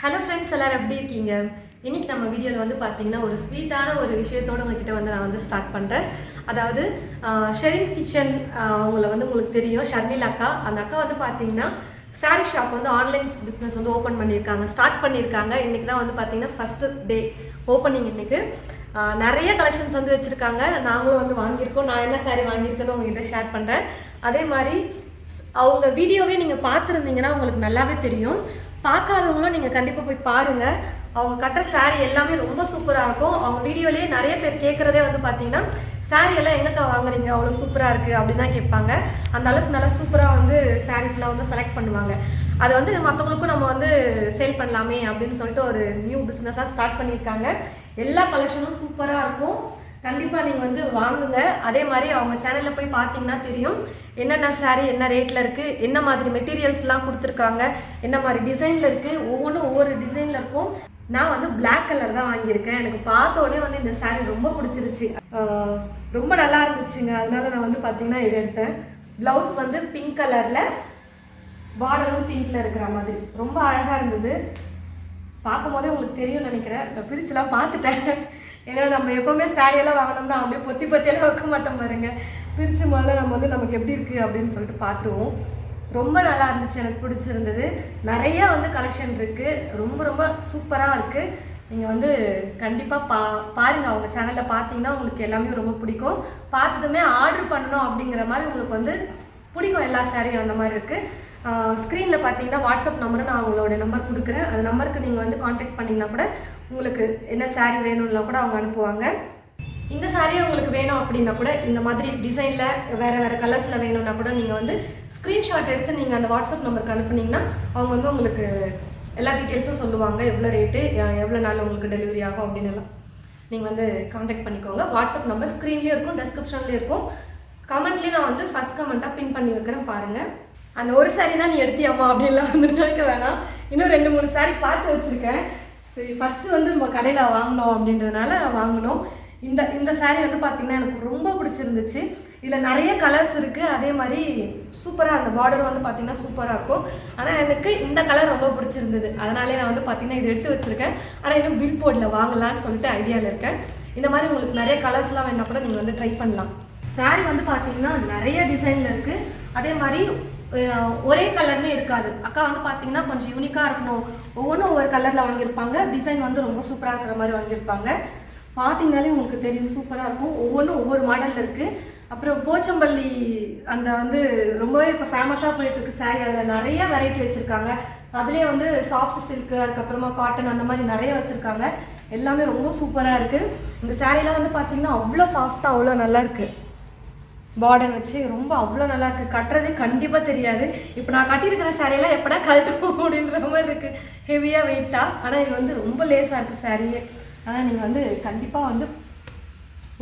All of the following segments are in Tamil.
ஹலோ ஃப்ரெண்ட்ஸ் எல்லோரும் எப்படி இருக்கீங்க? இன்னைக்கு நம்ம வீடியோவில் வந்து பார்த்தீங்கன்னா ஒரு ஸ்வீட்டான ஒரு விஷயத்தோட உங்ககிட்ட வந்து நான் வந்து ஸ்டார்ட் பண்ணுறேன் அதாவது ஷெரின்ஸ் கிச்சன் அவங்கள வந்து உங்களுக்கு தெரியும். ஷர்மில் அக்கா. அந்த அக்கா வந்து பார்த்தீங்கன்னா சாரீ ஷாப் வந்து ஆன்லைன் பிஸ்னஸ் வந்து ஓப்பன் பண்ணியிருக்காங்க. ஸ்டார்ட் பண்ணியிருக்காங்க. இன்றைக்கி தான் வந்து பார்த்தீங்கன்னா ஃபஸ்ட்டு டே ஓப்பனிங் இன்னைக்கு. நிறைய கலெக்ஷன்ஸ் வந்து வச்சுருக்காங்க. நாங்களும் வந்து வாங்கியிருக்கோம். நான் என்ன சாரீ வாங்கியிருக்கேன்னு உங்ககிட்ட ஷேர் பண்ணுறேன் அதே மாதிரி அவங்க வீடியோவே நீங்கள் பார்த்துருந்தீங்கன்னா உங்களுக்கு நல்லாவே தெரியும். பார்க்காதவங்களும் நீங்கள் கண்டிப்பாக போய் பாருங்கள் அவங்க கட்டுற சாரீ எல்லாமே ரொம்ப சூப்பராக இருக்கும். அவங்க வீடியோலேயே நிறைய பேர் கேட்குறதே வந்து பார்த்தீங்கன்னா சாரீ எல்லாம் எங்கக்கா வாங்குறீங்க? அவ்வளோ சூப்பராக இருக்குது அப்படின்னு தான் கேட்பாங்க. அந்த அளவுக்கு நல்லா சூப்பராக வந்து சாரீஸ்லாம் வந்து செலக்ட் பண்ணுவாங்க. அதை வந்து மற்றவங்களுக்கும் நம்ம வந்து சேல் பண்ணலாமே அப்படின்னு சொல்லிட்டு ஒரு நியூ பிஸ்னஸாக ஸ்டார்ட் பண்ணியிருக்காங்க. எல்லா கலெக்ஷனும் சூப்பராக இருக்கும். கண்டிப்பாக நீங்கள் வந்து வாங்குங்க. அதே மாதிரி அவங்க சேனலில் போய் பார்த்தீங்கன்னா தெரியும். என்னென்ன சாரீ என்ன ரேட்டில் இருக்குது என்ன மாதிரி மெட்டீரியல்ஸ்லாம் கொடுத்துருக்காங்க என்ன மாதிரி டிசைனில் இருக்குது ஒவ்வொன்றும் ஒவ்வொரு டிசைனில் இருக்கும். நான் வந்து பிளாக் கலர் தான் வாங்கியிருக்கேன். எனக்கு பார்த்த உடனே வந்து இந்த சாரீ ரொம்ப பிடிச்சிருச்சு. ரொம்ப நல்லா இருந்துச்சுங்க. அதனால நான் வந்து பார்த்தீங்கன்னா இதை எடுத்தேன். ப்ளவுஸ் வந்து பிங்க் கலரில் பார்டரும் பிங்க்ல இருக்கிற மாதிரி. ரொம்ப அழகாக இருந்தது. பார்க்கும்போதே உங்களுக்கு தெரியும்னு நினைக்கிறேன். நான் பிரிச்சுலாம் பார்த்துட்டேன். ஏன்னா நம்ம எப்போவுமே சாரியெல்லாம் எல்லாம் வாங்கினோம்னா அப்படியே பொத்தி பொத்தியெல்லாம் வைக்க மாட்டோம் பாருங்க. பிரித்து முதல்ல நம்ம வந்து நமக்கு எப்படி இருக்குது அப்படின்னு சொல்லிட்டு பார்த்துருவோம். ரொம்ப நல்லா இருந்துச்சு எனக்கு பிடிச்சிருந்தது. நிறைய வந்து கலெக்ஷன் இருக்குது ரொம்ப ரொம்ப சூப்பராக இருக்குது நீங்கள் வந்து கண்டிப்பாக பா பாருங்கள் அவங்க சேனலில் பார்த்தீங்கன்னா உங்களுக்கு எல்லாமே ரொம்ப பிடிக்கும். பார்த்ததுமே ஆர்டர் பண்ணணும் அப்படிங்கிற மாதிரி உங்களுக்கு வந்து பிடிக்கும் எல்லா சாரியும் அந்த மாதிரி இருக்குது ஸ்க்ரீனில் பார்த்தீங்கன்னா வாட்ஸ்அப் நம்பரை நான் அவங்களோட நம்பர் கொடுக்குறேன். அந்த நம்பருக்கு நீங்கள் வந்து காண்டாக்ட் பண்ணிங்கன்னா கூட உங்களுக்கு என்ன சாரீ வேணும்னா கூட அவங்க அனுப்புவாங்க. இந்த சாரியை உங்களுக்கு வேணும் அப்படின்னா கூட இந்த மாதிரி டிசைனில் வேறு வேறு கலர்ஸில் வேணும்னா கூட நீங்கள் வந்து ஸ்க்ரீன்ஷாட் எடுத்து நீங்கள் அந்த வாட்ஸ்அப் நம்பருக்கு அனுப்புனீங்கன்னா அவங்க வந்து உங்களுக்கு எல்லா டீட்டெயில்ஸும் சொல்லுவாங்க. எவ்வளோ ரேட்டு எவ்வளோ நாள் உங்களுக்கு டெலிவரி ஆகும் அப்படின்னு எல்லாம். நீங்கள் வந்து காண்டாக்ட் பண்ணிக்கோங்க. வாட்ஸ்அப் நம்பர் ஸ்க்ரீன்லேயும் இருக்கும் டெஸ்கிரிப்ஷன்லேயும் இருக்கும். கமெண்ட்லேயும் நான் வந்து ஃபஸ்ட் கமெண்ட்டாக பின் பண்ணி வைக்கிறேன் பாருங்கள் அந்த ஒரு சாரி தான் நீ எடுத்தியாமா அப்படின்லாம் வந்து நினைக்க வேணாம். இன்னும் ரெண்டு மூணு சாரி பார்த்து வச்சுருக்கேன். சரி ஃபஸ்ட்டு வந்து நம்ம கடையில் வாங்கினோம் அப்படின்றதுனால வாங்கினோம். இந்த இந்த சாரீ வந்து பார்த்திங்கன்னா எனக்கு ரொம்ப பிடிச்சிருந்துச்சு. இதில் நிறைய கலர்ஸ் இருக்குது அதே மாதிரி சூப்பராக அந்த பார்டர் வந்து பார்த்திங்கன்னா சூப்பராக இருக்கும். ஆனால் எனக்கு இந்த கலர் ரொம்ப பிடிச்சிருந்தது. அதனாலே நான் வந்து பார்த்திங்கன்னா இதை எடுத்து வச்சுருக்கேன். ஆனால் இன்னும் பில் போர்டில் வாங்கலாம்னு சொல்லிட்டு ஐடியாவில் இருக்கேன். இந்த மாதிரி உங்களுக்கு நிறைய கலர்ஸ்லாம் வேணால் கூட நீங்கள் வந்து ட்ரை பண்ணலாம். Saree வந்து பார்த்தீங்கன்னா நிறைய டிசைனில் இருக்குது அதே மாதிரி ஒரே கலர்ல இருக்காது. அக்கா வந்து பார்த்தீங்கன்னா கொஞ்சம் யூனிக்காக இருக்கணும். ஒவ்வொன்றும் ஒவ்வொரு கலரில் வாங்கியிருப்பாங்க. டிசைன் வந்து ரொம்ப சூப்பராக இருக்கிற மாதிரி வாங்கியிருப்பாங்க. பார்த்தீங்கனாலே உங்களுக்கு தெரியும் சூப்பராக இருக்கும். ஒவ்வொன்றும் ஒவ்வொரு மாடலில் இருக்குது அப்புறம் போச்சம்பள்ளி அந்த வந்து ரொம்பவே இப்போ ஃபேமஸாக போயிட்டு இருக்கு அதில் நிறைய வெரைட்டி வச்சுருக்காங்க. அதுலேயே வந்து சாஃப்ட் சில்க்கு அதுக்கப்புறமா காட்டன் அந்த மாதிரி நிறைய வச்சுருக்காங்க. எல்லாமே ரொம்ப சூப்பராக இருக்குது இந்த சாரீலாம் வந்து பார்த்தீங்கன்னா அவ்வளோ சாஃப்டாக அவ்வளோ நல்லா இருக்குது பார்டர் வச்சு ரொம்ப அவ்வளோ நல்லா இருக்குது கட்டுறதே கண்டிப்பாக தெரியாது. இப்போ நான் கட்டியிருக்கிற சாரியெல்லாம் எப்படா கழட்டும் அப்படின்ற மாதிரி இருக்குது ஹெவியாக வெயிட்டாக ஆனால் இது வந்து ரொம்ப லேஸாக இருக்குது சாரியே ஆனால் நீங்கள் வந்து கண்டிப்பாக வந்து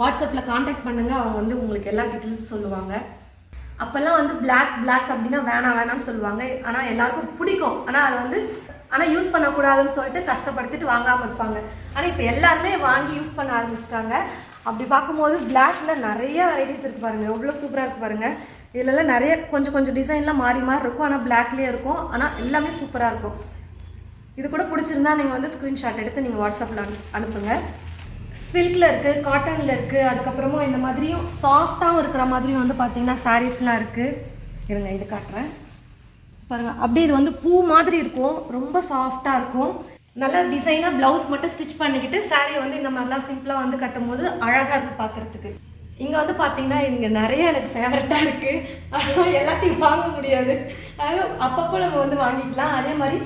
வாட்ஸ்அப்பில் காண்டாக்ட் பண்ணுங்கள் அவங்க வந்து உங்களுக்கு எல்லா டீட்டெயில்ஸும் சொல்லுவாங்க. அப்போல்லாம் வந்து பிளாக் பிளாக் அப்படின்னா வேணாம் வேணாம்னு சொல்லுவாங்க. ஆனால் எல்லாருக்கும் பிடிக்கும். ஆனால் அது வந்து ஆனால் யூஸ் பண்ணக்கூடாதுன்னு சொல்லிட்டு கஷ்டப்படுத்திட்டு வாங்காமல் இருப்பாங்க. ஆனால் இப்போ எல்லாருமே வாங்கி யூஸ் பண்ண ஆரம்பிச்சிட்டாங்க. அப்படி பார்க்கும்போது பிளாக்ல நிறைய வெரைட்டிஸ் இருக்கு பாருங்க. எவ்வளோ சூப்பராக இருக்கு பாருங்க. இதுலலாம் நிறைய கொஞ்சம் கொஞ்சம் டிசைன்லாம் மாறி மாறி இருக்கும். ஆனால் பிளாக்லேயே இருக்கும். ஆனால் எல்லாமே சூப்பராக இருக்கும். இது கூட பிடிச்சிருந்தா நீங்கள் வந்து ஸ்க்ரீன்ஷாட் எடுத்து நீங்கள் வாட்ஸ்அப்பில் அனு அனுப்புங்க. சில்கில் இருக்குது காட்டனில் இருக்குது அதுக்கப்புறமா இந்த மாதிரியும் சாஃப்டாகவும் இருக்கிற மாதிரியும் வந்து பார்த்தீங்கன்னா சாரீஸ்லாம் இருக்குது இருங்க இது காட்டுறேன். பாருங்கள் அப்படியே இது வந்து பூ மாதிரி இருக்கும். ரொம்ப சாஃப்டாக இருக்கும். நல்லா டிசைனாக ப்ளவுஸ் மட்டும் ஸ்டிச் பண்ணிக்கிட்டு சாரியை வந்து இந்த மாதிரிலாம் சிம்பிளாக வந்து கட்டும்போது அழகாக இருக்குது பார்க்குறதுக்கு இங்கே வந்து பார்த்தீங்கன்னா இங்கே நிறைய எனக்கு ஃபேவரட்டாக இருக்குது ஆனால் எல்லாத்தையும் வாங்க முடியாது. அதனால் அப்பப்போ நம்ம வந்து வாங்கிக்கலாம். அதே மாதிரி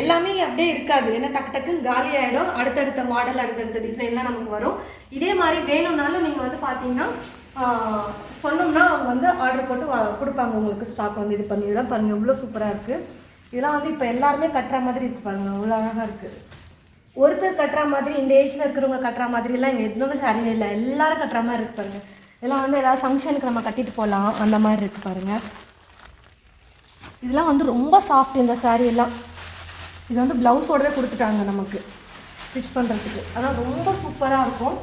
எல்லாமே அப்படியே இருக்காது. ஏன்னா டக்கு டக்குன்னு காலி ஆகிடும் அடுத்தடுத்த மாடல் அடுத்தடுத்த டிசைன்லாம் நமக்கு வரும். இதே மாதிரி வேணும்னாலும் நீங்கள் வந்து பார்த்தீங்கன்னா சொன்னோம்னா அவங்க வந்து ஆர்டர் போட்டு வா- கொடுப்பாங்க. உங்களுக்கு ஸ்டாக் வந்து இது பண்ணி இதெல்லாம் பாருங்கள் எவ்வளோ சூப்பராக இருக்குது இதெல்லாம் வந்து இப்போ எல்லாருமே கட்டுற மாதிரி இருக்கு பாருங்க அவ்வளோ அழகாக இருக்குது ஒருத்தர் கட்டுற மாதிரி இந்த ஏஜில் இருக்கிறவங்க கட்டுற மாதிரிலாம் இங்கே எதுவுமே சரியே இல்லை எல்லாரும் கட்டுற மாதிரி இருக்கு பாருங்க. இதெல்லாம் வந்து ஏதாவது ஃபங்க்ஷனுக்கு நம்ம கட்டிட்டு போகலாம் அந்த மாதிரி இருக்கு பாருங்க. இதெல்லாம் வந்து ரொம்ப சாஃப்ட் இந்த சாரீ எல்லாம். இது வந்து ப்ளவுஸோடவே கொடுத்துட்டாங்க நமக்கு ஸ்டிச் பண்ணுறதுக்கு அதான் ரொம்ப சூப்பராக இருக்கும்.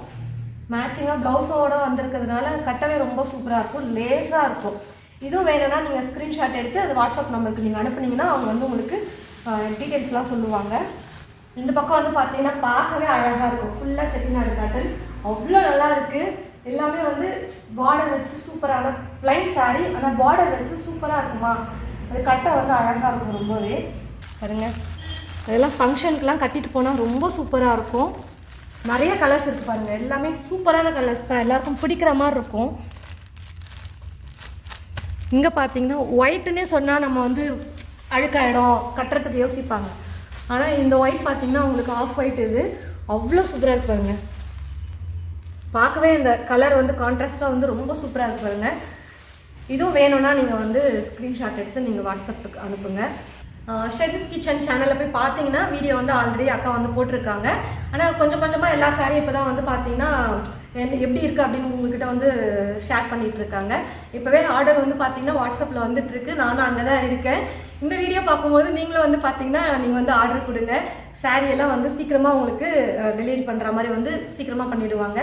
மேட்சிங்காக ப்ளவுஸோட வந்திருக்கிறதுனால கட்டவே ரொம்ப சூப்பராக இருக்கும் லேஸாக இருக்கும். இதுவும் வேணும்னா நீங்கள் ஸ்க்ரீன்ஷாட் எடுத்து அது வாட்ஸ்அப் நம்பருக்கு நீங்கள் அனுப்புனீங்கன்னா அவங்க வந்து உங்களுக்கு டீட்டெயில்ஸ்லாம் சொல்லுவாங்க. இந்த பக்கம் வந்து பார்த்தீங்கன்னா பார்க்கவே அழகாக இருக்கும். ஃபுல்லாக செட்டிநாடு காட்டன். அவ்வளோ நல்லா இருக்குது எல்லாமே வந்து பார்டர் வச்சு சூப்பரான பிளைன் சாரி ஆனால் பார்டர் வச்சு சூப்பராக இருக்குமா? அது கட்டை வந்து அழகாக இருக்கும் ரொம்பவே. பாருங்க. அதெல்லாம் ஃபங்க்ஷனுக்குலாம் கட்டிட்டு போனால் ரொம்ப சூப்பராக இருக்கும். நிறைய கலர்ஸ் இருக்குது பாருங்கள் எல்லாமே சூப்பரான கலர்ஸ் தான். எல்லாருக்கும் பிடிக்கிற மாதிரி இருக்கும். இங்கே பார்த்தீங்கன்னா ஒயிட்டுன்னே சொன்னால் நம்ம வந்து அழுக்காயிடும் கட்டுறதுக்கு யோசிப்பாங்க. ஆனால் இந்த ஒயிட் பார்த்தீங்கன்னா உங்களுக்கு ஆஃப் ஒயிட் இது. அவ்வளோ சூப்பராக இருப்பாருங்க பார்க்கவே இந்த கலர் வந்து கான்ட்ராஸ்டாக வந்து ரொம்ப சூப்பராக இருப்பாருங்க இதுவும் வேணும்னா நீங்கள் வந்து ஸ்க்ரீன்ஷாட் எடுத்து நீங்கள் வாட்ஸ்அப்புக்கு அனுப்புங்க. ஷெட்ஸ் கிச்சன் சேனலில் போய் பார்த்தீங்கன்னா வீடியோ வந்து ஆல்ரெடி அக்கா வந்து போட்டிருக்காங்க. ஆனால் கொஞ்சம் கொஞ்சமாக எல்லா சாரியும் இப்போ தான் வந்து பார்த்தீங்கன்னா எப்படி இருக்குது அப்படின்னு உங்ககிட்ட வந்து ஷேர் பண்ணிட்டு இருக்காங்க. இப்போவே ஆர்டர் வந்து பார்த்தீங்கன்னா வாட்ஸ்அப்பில் வந்துட்டு இருக்கு. நானும் அங்கே தான் இருக்கேன். இந்த வீடியோ பார்க்கும்போது நீங்களும் வந்து பார்த்தீங்கன்னா நீங்கள் வந்து ஆர்டர் கொடுங்க. சாரியெல்லாம் வந்து சீக்கிரமாக உங்களுக்கு டெலிவரி பண்ணுற மாதிரி வந்து சீக்கிரமாக பண்ணிடுவாங்க.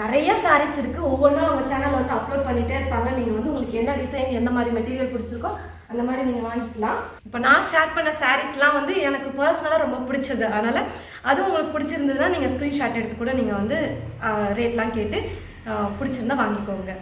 நிறைய சாரீஸ் இருக்குது ஒவ்வொன்றும் அவங்க சேனலில் வந்து அப்லோட் பண்ணிகிட்டே இருப்பாங்க. நீங்கள் வந்து உங்களுக்கு என்ன டிசைன் எந்த மாதிரி மெட்டீரியல் பிடிச்சிருக்கோ அந்த மாதிரி நீங்கள் வாங்கிக்கலாம். இப்போ நான் ஷேர் பண்ண சாரீஸ்லாம் வந்து எனக்கு பர்சனலாக ரொம்ப பிடிச்சது. அதனால் அது உங்களுக்கு பிடிச்சிருந்ததுன்னா நீங்கள் ஸ்க்ரீன்ஷாட் எடுத்து கூட நீங்கள் வந்து ரேட்லாம் கேட்டு பிடிச்சிருந்தா வாங்கிக்கோங்க.